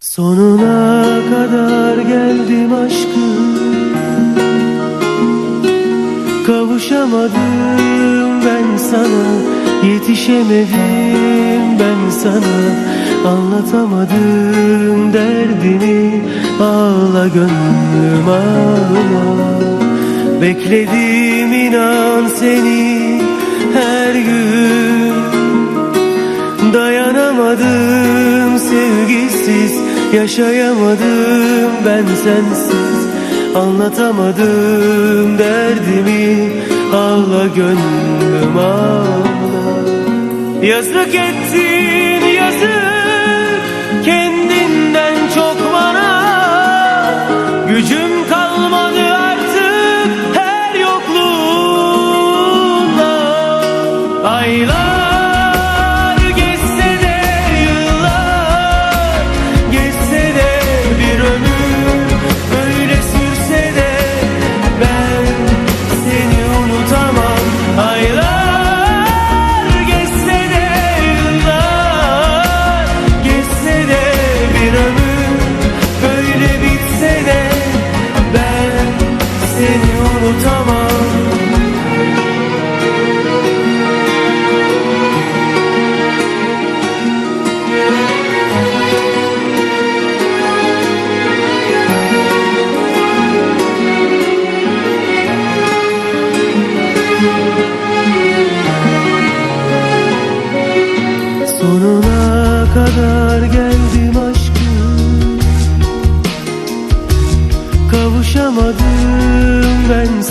Sonuna kadar geldim aşkım. Kavuşamadım ben sana Yetişemedim ben sana. Anlatamadım derdimi Ağla gönlüm ağla. Bekledim inan seni her gün. Dayanamadım sevgisiz. Yaşayamadım ben sensiz Anlatamadım derdimi. Ağla gönlüm ağla. Yazık ettin yazık. Kendinden çok bana. Gücüm seni unutamam.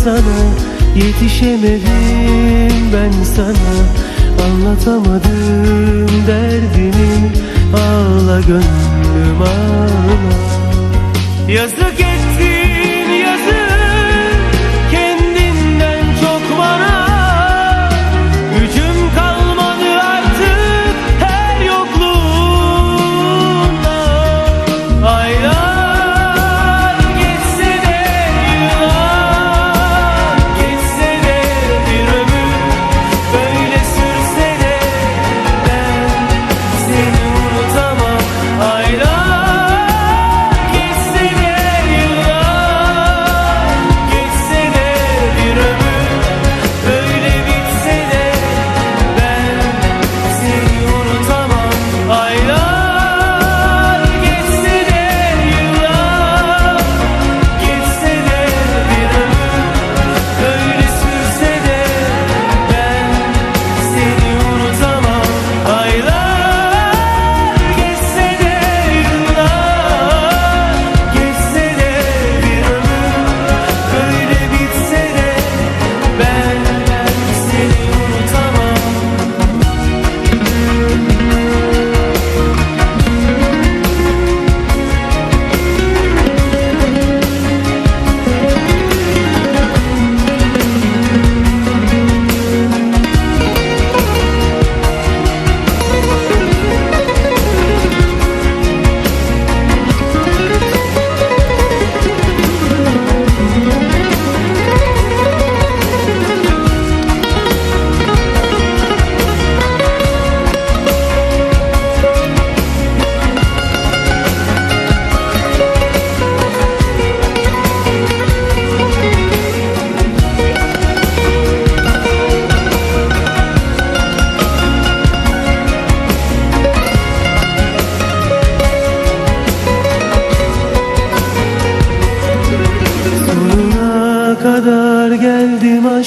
sana Yetişemedim ben sana. Anlatamadım derdimi Ağla gönlüm ağla. Yazık etme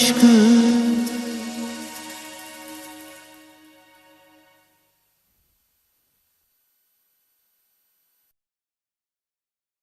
aşkın